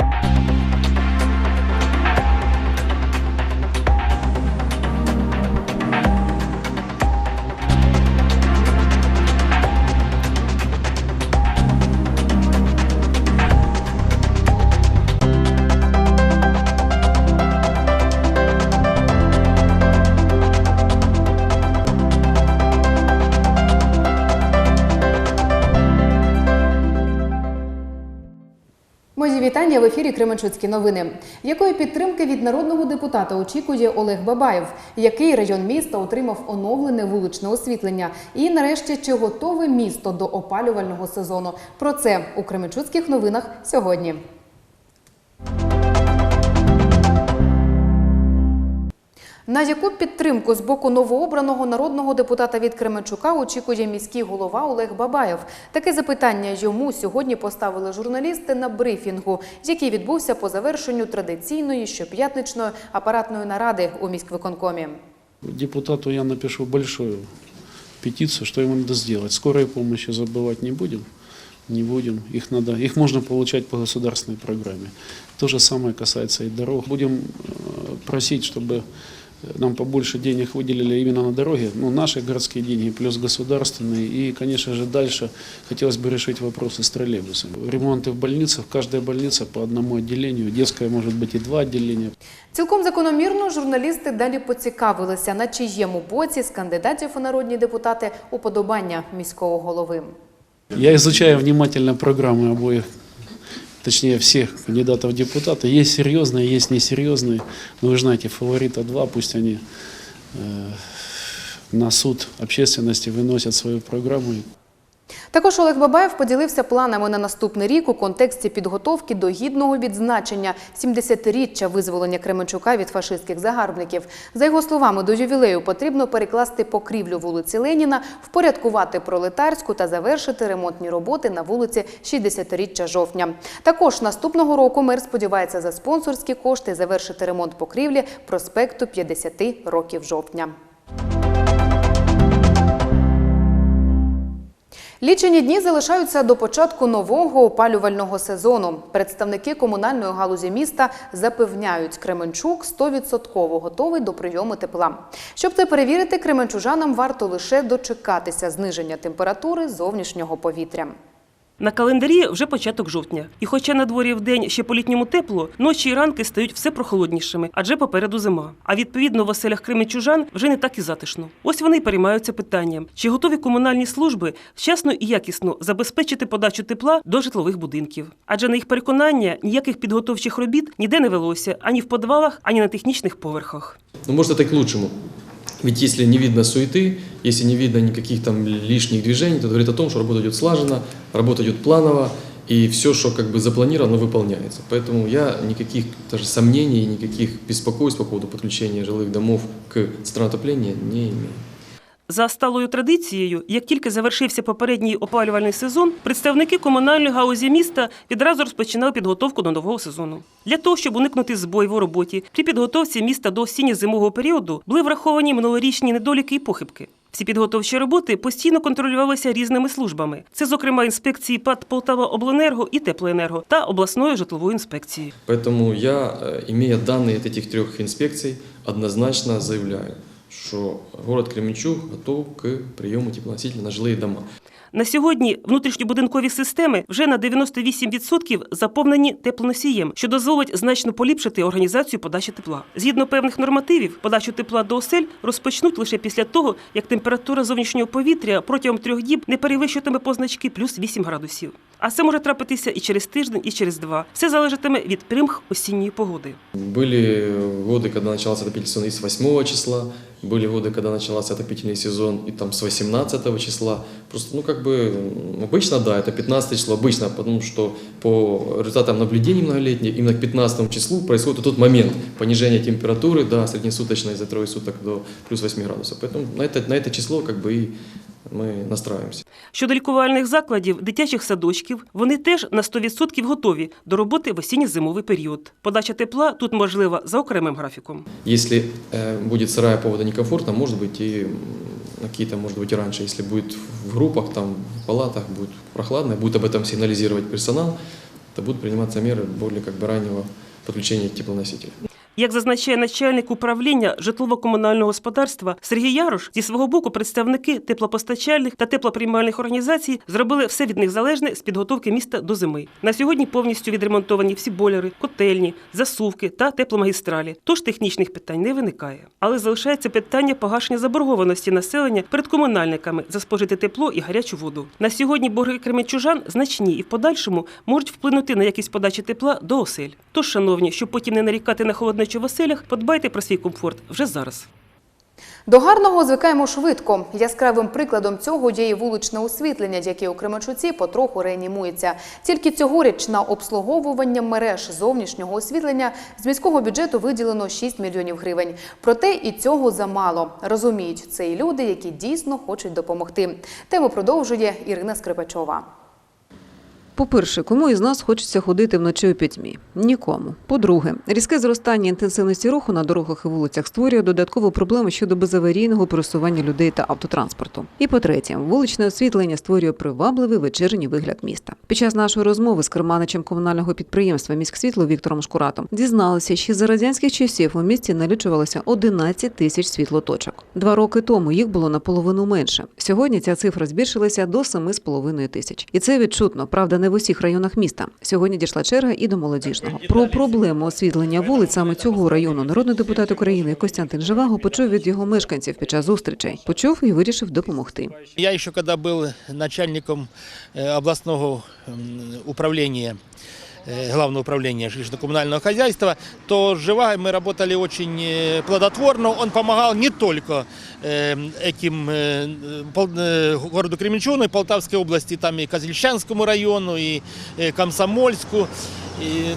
you Мої вітання в ефірі Кременчуцькі новини. Якої підтримки від народного депутата очікує Олег Бабаєв? Який район міста отримав оновлене вуличне освітлення? І нарешті, чи готове місто до опалювального сезону? Про це у Кременчуцьких новинах сьогодні. На яку підтримку з боку новообраного народного депутата від Кременчука очікує міський голова Олег Бабаєв? Таке запитання йому сьогодні поставили журналісти на брифінгу, який відбувся по завершенню традиційної щоп'ятничної апаратної наради у міськвиконкомі. Депутату я напишу большую петицию, что ему надо сделать. Скорой помощи забывать не будем. Не будем. Их, надо, их можно получать по государственной программе. То же самое касается и дорог. Будем э, просить, чтобы нам побольше денег выделили именно на дороги. Ну, наши городские деньги плюс государственные. И, конечно же, дальше хотелось бы решить вопросы с троллейбусами. Ремонты в больницах. Каждая больница по одному отделению. Детская может быть и два отделения. Цілком закономірно журналісти далі поцікавилися, на чиєму боці з кандидатів у народні депутати уподобання міського голови. Я изучаю внимательно программы обоих, точнее всех кандидатов в депутаты. Есть серьезные, есть несерьезные. Но вы же знаете, фаворита два, пусть они э, на суд общественности выносят свою программу. Також Олег Бабаєв поділився планами на наступний рік у контексті підготовки до гідного відзначення 70-річчя визволення Кременчука від фашистських загарбників. За його словами, до ювілею потрібно перекласти покрівлю вулиці Леніна, впорядкувати пролетарську та завершити ремонтні роботи на вулиці 60-річчя жовтня. Також наступного року мер сподівається за спонсорські кошти завершити ремонт покрівлі проспекту 50 років жовтня. Лічені дні залишаються до початку нового опалювального сезону. Представники комунальної галузі міста запевняють, Кременчук 100% готовий до прийому тепла. Щоб це перевірити, кременчужанам варто лише дочекатися зниження температури зовнішнього повітря. На календарі вже початок жовтня. І хоча на дворі вдень ще по-літньому тепло, ночі і ранки стають все прохолоднішими, адже попереду зима. А відповідно в оселях кременчужан вже не так і затишно. Ось вони переймаються питанням, чи готові комунальні служби вчасно і якісно забезпечити подачу тепла до житлових будинків. Адже на їх переконання ніяких підготовчих робіт ніде не велося ані в подвалах, ані на технічних поверхах. Ну, может, это и к лучшему. Ведь если не видно суеты, если не видно никаких там лишних движений, то говорит о том, что работа идет слаженно, работа идет планово, и все, что как бы запланировано, выполняется. Поэтому я никаких даже сомнений, никаких беспокойств по поводу подключения жилых домов к центральному отоплению не имею. За сталою традицією, як тільки завершився попередній опалювальний сезон, представники комунальної галузі міста відразу розпочинали підготовку до нового сезону. Для того, щоб уникнути збоїв у роботі, при підготовці міста до осінньо-зимового періоду були враховані минулорічні недоліки і похибки. Всі підготовчі роботи постійно контролювалися різними службами. Це, зокрема, інспекції ПАД Полтава Обленерго і Теплоенерго та обласної житлової інспекції. Поэтому я, э, имея данные от этих трех инспекций, однозначно заявляю, что город Кременчуг готов к приему теплоносителя на жилые дома. На сьогодні внутрішньобудинкові системи вже на 98% заповнені теплоносієм, що дозволить значно поліпшити організацію подачі тепла. Згідно певних нормативів, подачу тепла до осель розпочнуть лише після того, як температура зовнішнього повітря протягом трьох діб не перевищуватиме позначки плюс 8 градусів. А це може трапитися і через тиждень, і через два. Все залежатиме від примх осінньої погоди. Были годы, когда начался отопительный сезон и с 8 числа, были годы, когда начался отопительный сезон и там с 18 числа. Просто, ну, как бы, м, обычно, да, это 15 число, обычно, потому что по результатам наблюдений многолетних, именно к 15 числу происходит вот тот момент понижения температуры, да, среднесуточной за трое суток до плюс 8 градусов. Поэтому на это, на это число, как бы, и мы настраиваемся. Щодо лікувальних закладів, дитячих садочків, вони теж на 100% готові до роботи в осінньо-зимовий період. Подача тепла тут можлива за окремим графіком. Если э, будет сырая погода некомфортно, может быть и м, какие-то, может быть, и раньше, если будет в группах, там, в палатах будет прохладно, будет об этом сигнализировать персонал, то будут приниматься меры более как бы раннего подключения теплоносителя. Як зазначає начальник управління житлово-комунального господарства Сергій Ярош, зі свого боку представники теплопостачальних та теплоприймальних організацій зробили все від них залежне з підготовки міста до зими. На сьогодні повністю відремонтовані всі бойлери, котельні, засувки та тепломагістралі. Тож технічних питань не виникає. Але залишається питання погашення заборгованості населення перед комунальниками за спожите тепло і гарячу воду. На сьогодні борги кременчужан значні і в подальшому можуть вплинути на якість подачі тепла до осель. Тож, шановні, щоб потім не нарікати на холоднечу в оселях, подбайте про свій комфорт вже зараз. До гарного звикаємо швидко. Яскравим прикладом цього є і вуличне освітлення, яке у Кременчуці потроху реанімується. Тільки цьогоріч на обслуговування мереж зовнішнього освітлення з міського бюджету виділено 6 мільйонів гривень. Проте і цього замало. Розуміють, це і люди, які дійсно хочуть допомогти. Тему продовжує Ірина Скрипачова. По-перше, кому із нас хочеться ходити вночі у пітьмі? Нікому. По-друге, різке зростання інтенсивності руху на дорогах і вулицях створює додаткову проблему щодо безаварійного пересування людей та автотранспорту. І по-третє, вуличне освітлення створює привабливий вечірній вигляд міста. Під час нашої розмови з керманичем комунального підприємства «Міськсвітло» Віктором Шкуратом дізналися, що за радянських часів у місті налічувалося 11 тисяч світлоточок. Два роки тому їх було наполовину менше. Сьогодні ця цифра збільшилася до 7,5 тисяч. І це відчутно, правда, не в усіх районах міста. Сьогодні дійшла черга і до молодіжного. Про проблему освітлення вулиць саме цього району народний депутат України Костянтин Живаго почув від його мешканців під час зустрічей. Почув і вирішив допомогти. Я еще когда был начальником э, областного м, управления, э, главного управления жилищно-коммунального хозяйства, то с Живаго мы работали очень э, плодотворно. Он помогал не только э, этим э, э, городу Кременчугу, и Полтавской области, там и Козельщанскому району, и э, Комсомольску.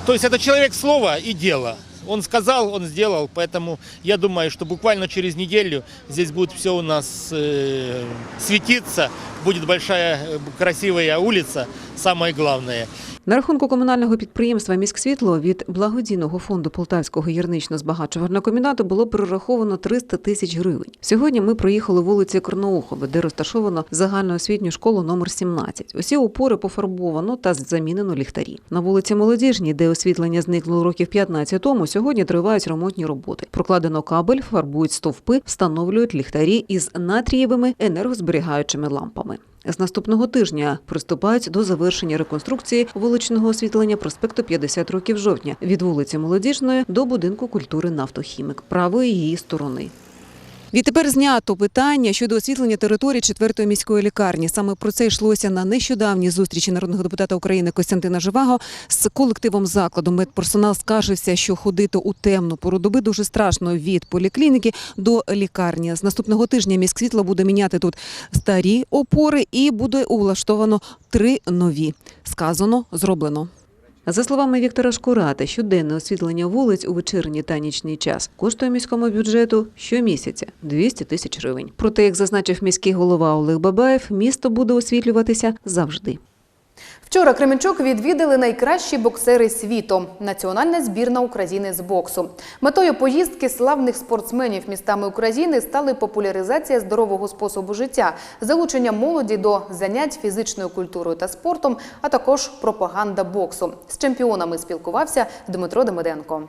То есть это человек слова и дела. Он сказал, он сделал, поэтому я думаю, что буквально через неделю здесь будет все у нас э, светиться, будет большая э, красивая улица, самое главное. На рахунку комунального підприємства «Міськсвітло» від благодійного фонду Полтавського гірнично-збагачувального комбінату було перераховано 300 тисяч гривень. Сьогодні ми проїхали вулиці Корноухове, де розташовано загальноосвітню школу номер 17. Усі опори пофарбовано та замінено ліхтарі. На вулиці Молодіжній, де освітлення зникло років 15 тому, сьогодні тривають ремонтні роботи. Прокладено кабель, фарбують стовпи, встановлюють ліхтарі із натрієвими енергозберігаючими лампами. З наступного тижня приступають до завершення реконструкції вуличного освітлення проспекту 50 років жовтня від вулиці Молодіжної до будинку культури Нафтохімік правої її сторони. Відтепер знято питання щодо освітлення території четвертої міської лікарні. Саме про це йшлося на нещодавній зустрічі народного депутата України Костянтина Живаго з колективом закладу. Медперсонал скаржився, що ходити у темну пору доби дуже страшно від поліклініки до лікарні. З наступного тижня міськсвітло буде міняти тут старі опори і буде улаштовано три нові. Сказано, зроблено. За словами Віктора Шкурата, щоденне освітлення вулиць у вечірній та нічний час коштує міському бюджету щомісяця 200 тисяч гривень. Проте, як зазначив міський голова Олег Бабаєв, місто буде освітлюватися завжди. Вчора Кременчук відвідали найкращі боксери світу – національна збірна України з боксу. Метою поїздки славних спортсменів містами України стали популяризація здорового способу життя, залучення молоді до занять фізичною культурою та спортом, а також пропаганда боксу. З чемпіонами спілкувався Дмитро Демиденко.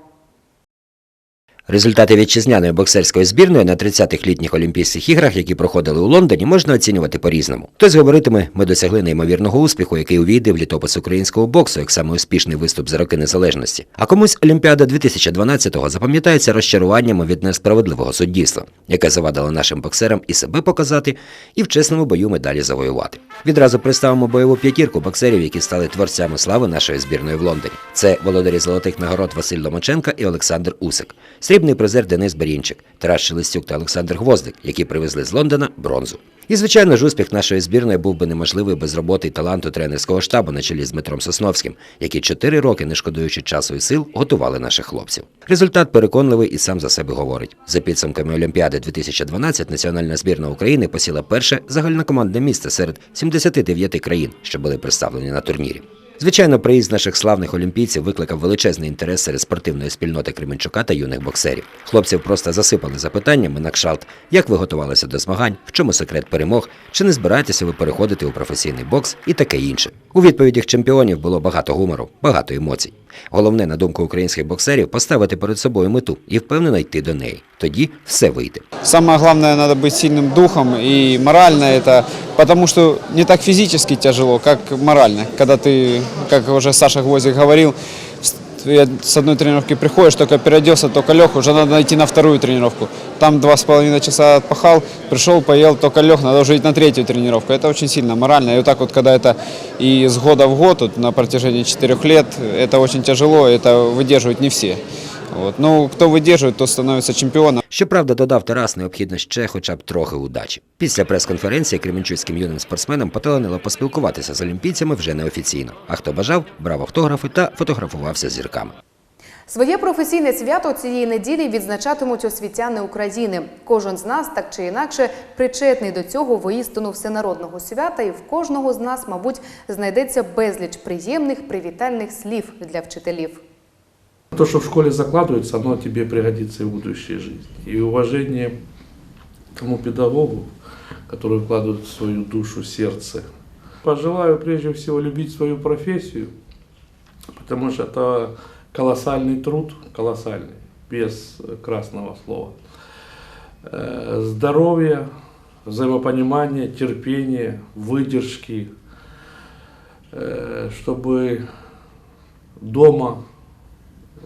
Результати вітчизняної боксерської збірної на 30-х літніх Олімпійських іграх, які проходили у Лондоні, можна оцінювати по-різному. Хтось говоритиме, ми досягли неймовірного успіху, який увійде в літопис українського боксу як саме успішний виступ за роки незалежності. А комусь Олімпіада 2012-го запам'ятається розчаруваннями від несправедливого суддівства, яке завадило нашим боксерам і себе показати, і в чесному бою медалі завоювати. Відразу представимо бойову п'ятірку боксерів, які стали творцями слави нашої збірної в Лондоні. Це володарі золотих нагород Василь Ломаченка і Олександр Усик. Срібний призер Денис Берінчик, Тарас Шелестюк та Олександр Гвоздик, які привезли з Лондона бронзу. І, звичайно ж, успіх нашої збірної був би неможливий без роботи і таланту тренерського штабу на чолі з Дмитром Сосновським, які чотири роки, не шкодуючи часу і сил, готували наших хлопців. Результат переконливий і сам за себе говорить. За підсумками Олімпіади 2012 національна збірна України посіла перше загальнокомандне місце серед 79 країн, що були представлені на турнірі. Звичайно, приїзд наших славних олімпійців викликав величезний інтерес серед спортивної спільноти Кременчука та юних боксерів. Хлопців просто засипали запитаннями на кшалт, як ви готувалися до змагань, в чому секрет перемог, чи не збираєтеся ви переходити у професійний бокс і таке інше. У відповідях чемпіонів було багато гумору, багато емоцій. Головне, на думку українських боксерів, поставити перед собою мету і впевнено йти до неї. Тоді все вийде. Самое главное, надо быть сильным духом и морально это, потому что не так физически тяжело, как морально. Когда ты, как уже Саша Гвоздик говорил, с- я- с одной тренировки приходишь, только переоделся, только лег, уже надо идти на вторую тренировку. Там два с половиной часа отпахал, пришел, поел, только лег, надо уже идти на третью тренировку. Это очень сильно морально. И вот так вот, когда это и с года в год, вот, на протяжении четырех лет, это очень тяжело, это выдерживают не все. Вот. Ну, кто выдерживает, тот становится чемпионом. Щоправда, додав Тарас, необхідно ще хоча б трохи удачі. Після прес-конференції кременчуцьким юним спортсменам поталанило поспілкуватися з олімпійцями вже неофіційно. А хто бажав, брав автографи та фотографувався з зірками. Своє професійне свято цієї неділі відзначатимуть освітяни України. Кожен з нас так чи інакше причетний до цього воістину всенародного свята, і в кожного з нас, мабуть, знайдеться безліч приємних привітальних слів для вчителів. То, что в школе закладывается, оно тебе пригодится и в будущей жизни. И уважение тому педагогу, который вкладывает в свою душу, сердце. Пожелаю прежде всего любить свою профессию, потому что это колоссальный труд, колоссальный, без красного слова. Э, Здоровья, взаимопонимания, терпения, выдержки, э, чтобы дома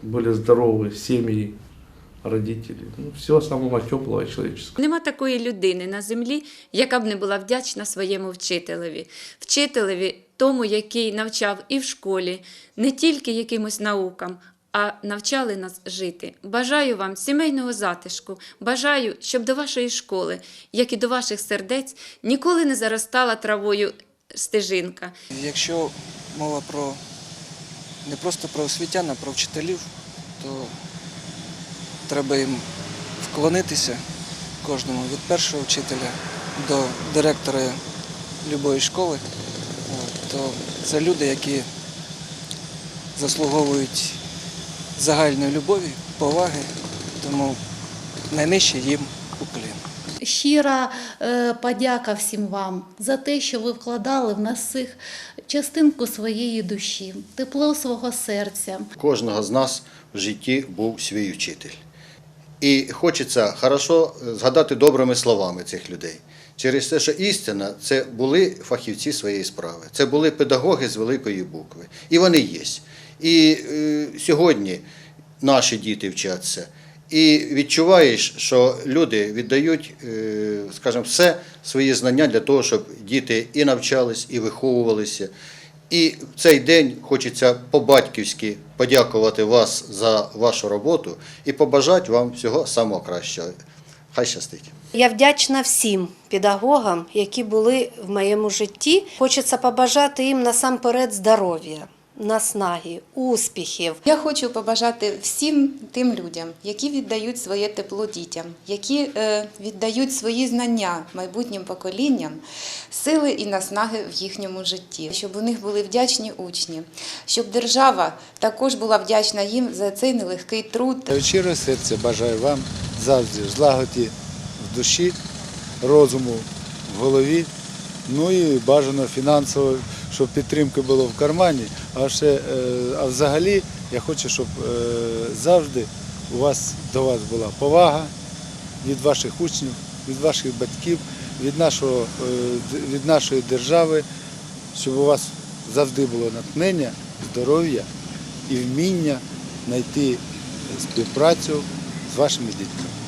были здоровы семьи, родители. Ну, всего самого теплого человеческого. Нема такої людини на землі, яка б не була вдячна своєму вчителеві. Вчителеві тому, який навчав і в школі, не тільки якимось наукам, а навчали нас жити. Бажаю вам сімейного затишку. Бажаю, щоб до вашої школи, як і до ваших сердець, ніколи не заростала травою стежинка. Якщо мова про не просто про освітян, а про вчителів, то треба їм вклонитися кожному від першого вчителя до директора любої школи. То це люди, які заслуговують загальної любові, поваги, тому найнижче їм уклін. Щира е, подяка всім вам за те, що ви вкладали в нас всіх частинку своєї душі, тепло свого серця. кожного з нас в житті був свій вчитель. І хочеться хорошо згадати добрими словами цих людей. Через те, що істина це були фахівці своєї справи, це були педагоги з великої букви. І вони є. І е, сьогодні наші діти вчаться. І відчуваєш, що люди віддають, е, скажімо, все свої знання для того, щоб діти і навчались, і виховувалися. І в цей день хочеться по-батьківськи подякувати вас за вашу роботу і побажати вам всього самого кращого. Хай щастить. Я вдячна всім педагогам, які були в моєму житті. Хочеться побажати їм насамперед здоров'я, наснаги, успіхів. Я хочу побажати всім тим людям, які віддають своє тепло дітям, які е, віддають свої знання майбутнім поколінням, сили і наснаги в їхньому житті, щоб у них були вдячні учні, щоб держава також була вдячна їм за цей нелегкий труд. Від щирого серця бажаю вам завжди злагоді в душі, розуму в голові, ну і бажано фінансово, щоб підтримки було в кармані. А ще е, а взагалі я хочу, щоб е, завжди у вас до вас була повага від ваших учнів, від ваших батьків, від нашого, е, від нашої держави, щоб у вас завжди було натхнення, здоров'я і вміння знайти співпрацю з вашими дітьми.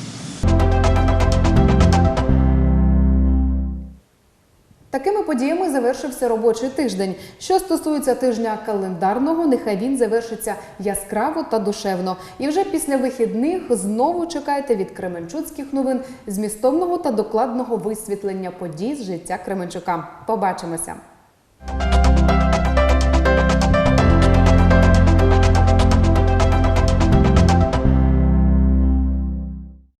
Такими подіями завершився робочий тиждень. Що стосується тижня календарного, нехай він завершиться яскраво та душевно. І вже після вихідних знову чекайте від Кременчуцьких новин змістовного та докладного висвітлення подій з життя Кременчука. Побачимося!